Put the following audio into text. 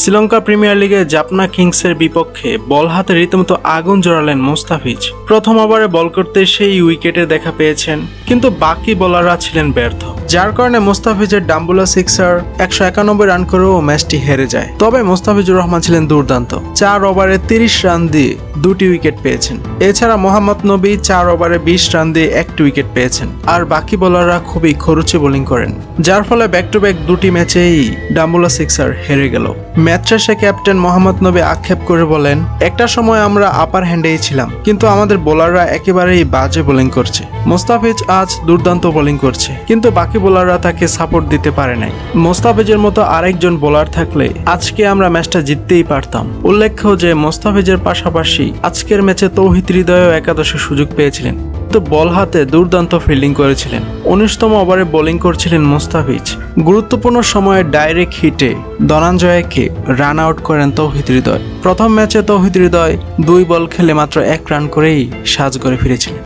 Sri Lanka premier লিগে জাপনা কিংসের বিপক্ষে বল হাতে রীতিমতো আগুন জড়ালেন মোস্তাফিজ। প্রথম ওভারে বল করতে সেই উইকেটে দেখা পেয়েছেন, কিন্তু বাকি বোলাররা ছিলেন ব্যর্থ। যার কারণে মোস্তাফিজের ডাম্বুলা সিক্সার একশো একানব্বই রান করেও ম্যাচটি হেরে যায়। তবে মোস্তাফিজুর রহমান ছিলেন দুর্দান্ত। চার ওভারে তিরিশ রান দিয়ে দুটি উইকেট পেয়েছেন। এছাড়া মোহাম্মদ নবী চার ওভারে বিশ রান দিয়ে একটি উইকেট পেয়েছেন। আর বাকি বোলাররা খুবই খরুচে বোলিং করেন। যার ফলে ব্যাক টু ব্যাক দুটি ম্যাচেই ডাম্বুলা সিক্সার হেরে গেল। ম্যাচ শেষে ক্যাপ্টেন মোহাম্মদ নবী আক্ষেপ করে বলেন, একটা সময় আমরা আপার হ্যান্ডেই ছিলাম, কিন্তু আমাদের বোলাররা একেবারেই বাজে বোলিং করছে। মোস্তাফিজ আজ দুর্দান্ত বোলিং করছে, কিন্তু বাকি বোলাররা তাকে সাপোর্ট দিতে পারে নাই। মোস্তাফিজের মতো আরেকজন বোলার থাকলে আজকে আমরা ম্যাচটা জিততেই পারতাম। উল্লেখ্য যে, মোস্তাফিজের পাশাপাশি আজকের ম্যাচে তৌহিদ হৃদয়ও একাদশে সুযোগ পেয়েছিলেন। কিন্তু বল হাতে দুর্দান্ত ফিল্ডিং করেছিলেন। উনিশতম ওভারে বোলিং করছিলেন মোস্তাফিজ। গুরুত্বপূর্ণ সময়ে ডাইরেক্ট হিটে ধনাঞ্জয়কে রান আউট করেন তৌহিদ হৃদয়। প্রথম ম্যাচে তৌহিদ হৃদয় দুই বল খেলে মাত্র এক রান করেই সাজ করে ফিরেছিলেন।